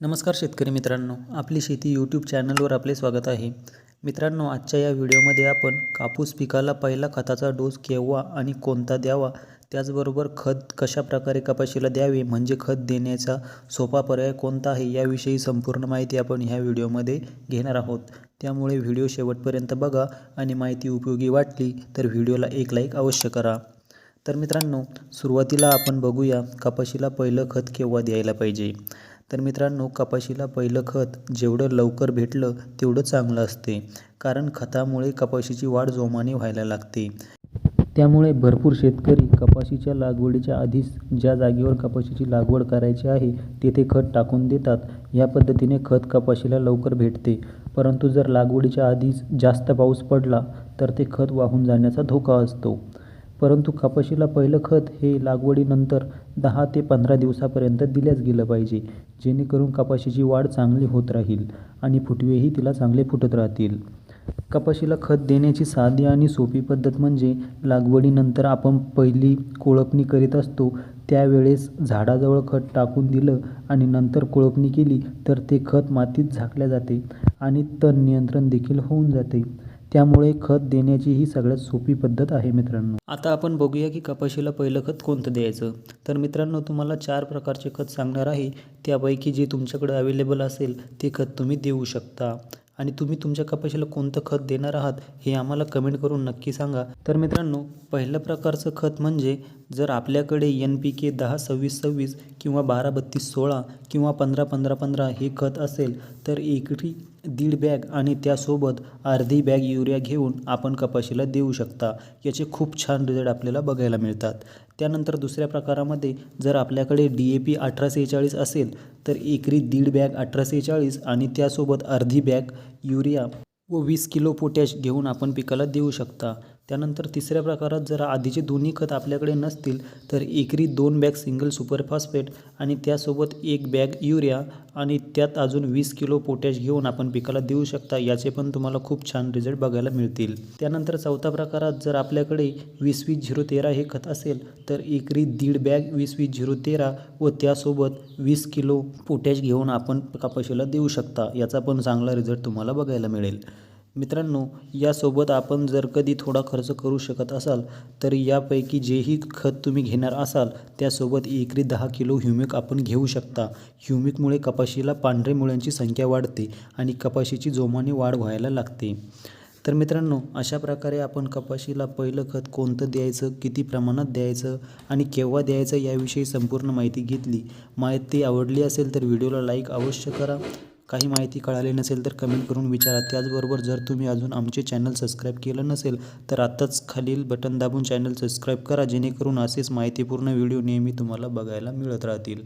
नमस्कार शेतकरी मित्रांनो आपली शेती यूट्यूब चॅनलवर आपले स्वागत आहे. मित्रांनो आजच्या या व्हिडिओमध्ये आपण कापूस पिकाला पहिला खताचा डोस केव्हा आणि कोणता द्यावा त्याचबरोबर खत कशा प्रकारे कपाशीला द्यावे म्हणजे खत देण्याचा सोपा पर्याय कोणता आहे याविषयी संपूर्ण माहिती आपण ह्या व्हिडिओमध्ये घेणार आहोत. त्यामुळे व्हिडिओ शेवटपर्यंत बघा आणि माहिती उपयोगी वाटली तर व्हिडिओला एक लाईक अवश्य करा. तर मित्रांनो सुरुवातीला आपण बघूया कपाशीला पहिलं खत केव्हा द्यायला पाहिजे. तर मित्रांनो कपाशीला पहिलं खत जेवढं लवकर भेटलं तेवढं चांगलं असते कारण खतामुळे कपाशीची वाढ जोमाने व्हायला लागते. त्यामुळे भरपूर शेतकरी कपाशीच्या लागवडीच्या आधीच ज्या जागेवर कपाशीची लागवड करायची आहे तेथे खत टाकून देतात. या पद्धतीने खत कपाशीला लवकर भेटते. परंतु जर लागवडीच्या आधीच जास्त पाऊस पडला तर ते खत वाहून जाण्याचा धोका असतो. परंतु कपाशीला पहिलं खत हे लागवडीनंतर दहा ते पंधरा दिवसापर्यंत दिल्याच गेलं पाहिजे. जेणेकरून कपाशीची वाढ चांगली होत राहील आणि फुटवेही तिला चांगले फुटत राहतील. कपाशीला खत देण्याची साधी आणि सोपी पद्धत म्हणजे लागवडीनंतर आपण पहिली कोळपणी करीत असतो त्यावेळेस झाडाजवळ खत टाकून दिलं आणि नंतर कोळपणी केली तर ते खत मातीत झाकल्या जाते आणि तण नियंत्रण देखील होऊन जाते. त्यामुळे खत देण्याची ही सगळ्यात सोपी पद्धत आहे मित्रांनो. आता आपण बघूया की कपाशीला पहिलं खत कोणतं द्यायचं? तर मित्रांनो तुम्हाला चार प्रकारचे खत सांगणार आहे. त्यापैकी जे तुमच्याकडे अवेलेबल असेल ते खत तुम्ही देऊ शकता. आणि तुम्ही तुमच्या कपाशीला कोणतं खत देणार आहात हे आम्हाला कमेंट करून नक्की सांगा. तर मित्रांनो पहिलं प्रकारचं खत म्हणजे जर आपल्याकडे एन पी के दहा सव्वीस सव्वीस किंवा बारा बत्तीस सोळा किंवा पंधरा पंधरा पंधरा हे खत असेल तर एकरी दीड बॅग आणि त्यासोबत अर्धी बॅग युरिया घेऊन आपण कपाशीला देऊ शकता. याचे खूप छान रिझल्ट आपल्याला बघायला मिळतात. त्यानंतर दुसऱ्या प्रकारामध्ये जर आपल्याकडे डी ए पी अठरा सेहेचाळीस असेल तर एकरी दीड बॅग अठरा सेहेचाळीस आणि त्यासोबत अर्धी बॅग युरिया व वीस किलो पोटॅश घेऊन आपण पिकाला देऊ शकता. त्यानंतर तिसऱ्या प्रकारात जर आधीचे दोन्ही खत आपल्याकडे नसतील तर एकरी दोन बॅग सिंगल सुपर फॉस्फेट आणि त्यासोबत एक बॅग युरिया आणि त्यात अजून वीस किलो पोटॅश घेऊन आपण पिकाला देऊ शकता याचे पण तुम्हाला खूप छान रिझल्ट बघायला मिळतील. त्यानंतर चौथ्या प्रकारात जर आपल्याकडे वीस वीस झिरो तेरा हे खत असेल तर एकरी दीड बॅग वीस वीस झिरो तेरा व त्यासोबत वीस किलो पोटॅश घेऊन आपण कपाशीला देऊ शकता याचा पण चांगला रिझल्ट तुम्हाला बघायला मिळेल. मित्रांनो यासोबत आपण जर कधी थोडा खर्च करू शकत असाल तर यापैकी जेही खत तुम्ही घेणार असाल त्यासोबत एकरी दहा किलो ह्युमिक आपण घेऊ शकता. ह्युमिकमुळे कपाशीला पांढरे मुळ्यांची संख्या वाढते आणि कपाशीची जोमाने वाढ व्हायला लागते. तर मित्रांनो अशा प्रकारे आपण कपाशीला पहिलं खत कोणतं द्यायचं किती प्रमाणात द्यायचं आणि केव्हा द्यायचं याविषयी संपूर्ण माहिती घेतली. माहिती आवडली असेल तर व्हिडिओला लाईक अवश्य करा. काही माहिती कळाली नसेल तर कमेंट करून विचारा. त्याचबरोबर जर तुम्ही अजून आमचे चॅनल सबस्क्राईब केलं नसेल तर आत्ताच खालील बटन दाबून चॅनल सबस्क्राईब करा जेणेकरून असेच माहितीपूर्ण व्हिडिओ नेहमी तुम्हाला बघायला मिळत राहतील.